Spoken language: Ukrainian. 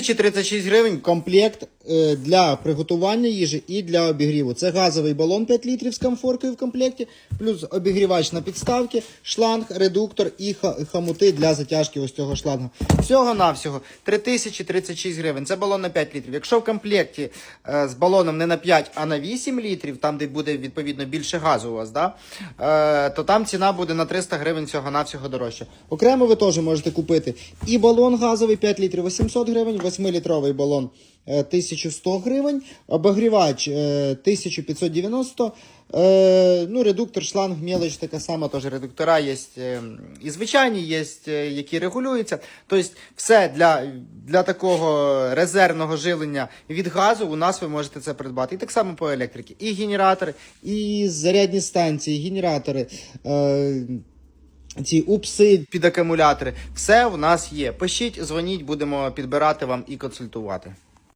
1036 гривень комплект для приготування їжі і для обігріву. Це газовий балон 5 літрів з комфоркою в комплекті, плюс обігрівач на підставці, шланг, редуктор і хамути для затяжки ось цього шлангу. Всього-навсього 3036 гривень. Це балон на 5 літрів. Якщо в комплекті е, з балоном не на 5, а на 8 літрів, там де буде відповідно більше газу у вас, да? е, то там ціна буде на 300 гривень всього-навсього дорожче. Окремо ви теж можете купити і балон газовий 5 літрів 800 гривень, 8-літровий балон е, 1100 гривень, обогрівач е, 1590 Е, ну, редуктор, шланг, мелоч така сама, теж редуктора є е, і звичайні, є, е, які регулюються. Тобто, все для, для такого резервного жилення від газу у нас ви можете це придбати. І так само по електриці. І генератори, і зарядні станції, генератори. Е, ці упси під акумулятори, все у нас є. Пишіть, дзвоніть, будемо підбирати вам і консультувати.